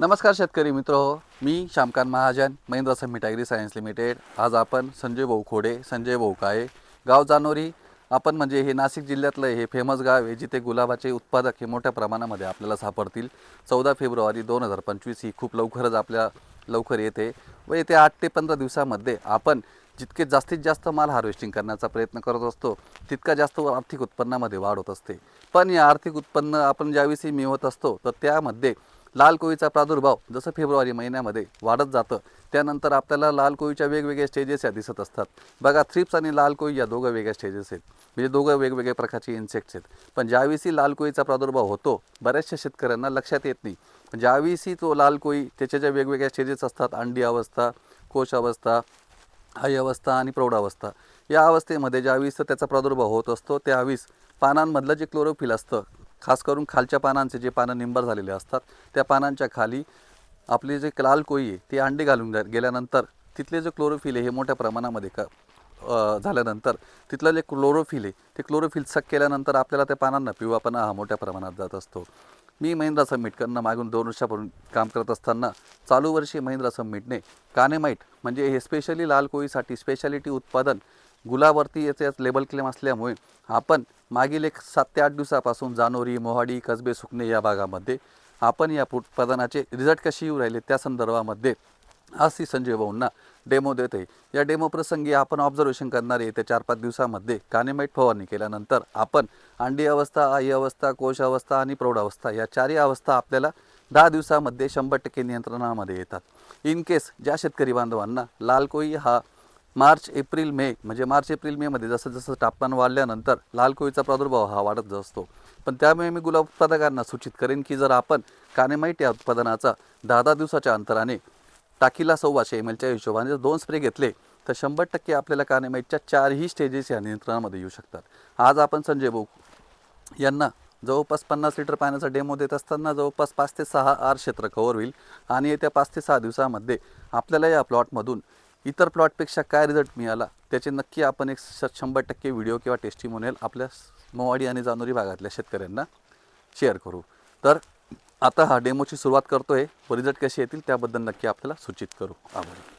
नमस्कार शेतकरी मित्र मी Shyamkant Mahajan Mahendra Summit Agri Science Limited आज आपण संजय भाऊ खोडे संजय भाऊ काळे गाव जानोरी. आपण म्हणजे हे नाशिक जिल्ह्यातलं हे फेमस गाव आहे जिथे गुलाबाचे उत्पादक हे मोठ्या प्रमाणामध्ये आपल्याला सापडतील. चौदा फेब्रुवारी दोन हजार पंचवीस ही खूप लवकरच आपल्या लवकर येते व येते आठ ते पंधरा दिवसामध्ये आपण जितके जास्तीत जास्त माल हार्वेस्टिंग करण्याचा प्रयत्न करत असतो तितका जास्त आर्थिक उत्पन्नामध्ये वाढ होत असते. पण या आर्थिक उत्पन्न आपण ज्याविषयी मिळवत असतो तर त्यामध्ये लाल कोळीचा प्रादुर्भाव जसं फेब्रुवारी महिन्यामध्ये वाढत जातं त्यानंतर आपल्याला लाल कोळीच्या वेगवेगळ्या स्टेजेस या दिसत असतात. बघा थ्रिप्स आणि लाल कोळी या दोघं वेगळ्या स्टेजेस आहेत. म्हणजे दोघं वेगवेगळ्या प्रकारचे इन्सेक्ट्स आहेत. पण ज्यावेळी लाल कोळीचा प्रादुर्भाव होतो बऱ्याचशा शेतकऱ्यांना लक्षात येत नाही. पण ज्यावेळी तो लाल कोळी त्याच्या ज्या वेगवेगळ्या स्टेजेस असतात अंडी अवस्था कोश अवस्था आई अवस्था आणि प्रौढावस्था या अवस्थेमध्ये ज्यावेळेस त्याचा प्रादुर्भाव होत असतो त्यावेळीस पानांमधलं जे क्लोरोफिल असतं खास करून खालच्या पानांचे जे पानं निंबर झालेले असतात त्या पानांच्या खाली आपली जे लाल कोळी आहे ती अंडी घालून गेल्यानंतर तिथले जे क्लोरोफिल आहे हे मोठ्या प्रमाणामध्ये का झाल्यानंतर तिथलं जे क्लोरोफिल आहे ते क्लोरोफिल सक केल्यानंतर आपल्याला त्या पानांना पिवळापणा हा मोठ्या प्रमाणात जात असतो. मी महिंद्रा समिटकडनं मागून दोन वर्षापूर्वी काम करत असताना चालू वर्षी महिंद्रा समिटने कानेमाईट म्हणजे हे स्पेशली लाल कोळीसाठी स्पेशालिटी उत्पादन गुलावरती याचे लेबल क्लेम असल्यामुळे आपण मागील एक सात ते आठ दिवसापासून जानोरी मोहाडी कसबे सुकणे या भागामध्ये आपण या उत्पादनाचे रिझल्ट कसे येऊ राहिले त्या संदर्भामध्ये आज ती संजय भाऊंना डेमो देते या डेमो प्रसंगी आपण ऑब्झर्वेशन करणार आहे. त्या चार पाच दिवसामध्ये कानेमाईट फवारणी केल्यानंतर आपण अंडी अवस्था आई अवस्था कोश अवस्था आणि प्रौढावस्था या चारही अवस्था आपल्याला दहा दिवसामध्ये शंभर टक्के नियंत्रणामध्ये येतात. इन केस ज्या शेतकरी बांधवांना लाल कोई हा मार्च एप्रिल मे म्हणजे मार्च एप्रिल मेमध्ये जसं जसं तापमान वाढल्यानंतर लाल कोळीचा प्रादुर्भाव हा वाढत असतो. पण त्यामुळे मी गुलाब उत्पादकांना सूचित करेन की जर आपण कानेमाईट या उत्पादनाचा दहा दहा दिवसाच्या अंतराने टाकीला सव्वाशे एम एलच्या हिशोबाने जर दोन स्प्रे घेतले तर शंभर टक्के आपल्याला कानेमाईटच्या चारही स्टेजेस या नियंत्रणामध्ये येऊ शकतात. आज आपण संजय भाऊ यांना जवळपास पन्नास लिटर पाण्याचा डेमो देत असताना जवळपास पाच ते सहा आर क्षेत्र कव्हर होईल आणि येत्या पाच ते सहा दिवसामध्ये आपल्याला या प्लॉटमधून इतर प्लॉटपेक्षा काय रिझल्ट मिळाला त्याचे नक्की आपण एक शंभर टक्के व्हिडिओ किंवा टेस्टिमोनियल आपल्या मोवाडी आणि जानोरी भागातल्या शेतकऱ्यांना शेअर करू. तर आता हा डेमोची सुरुवात करतोय. व रिझल्ट कसे येतील त्याबद्दल नक्की आपल्याला सूचित करू. आभारी.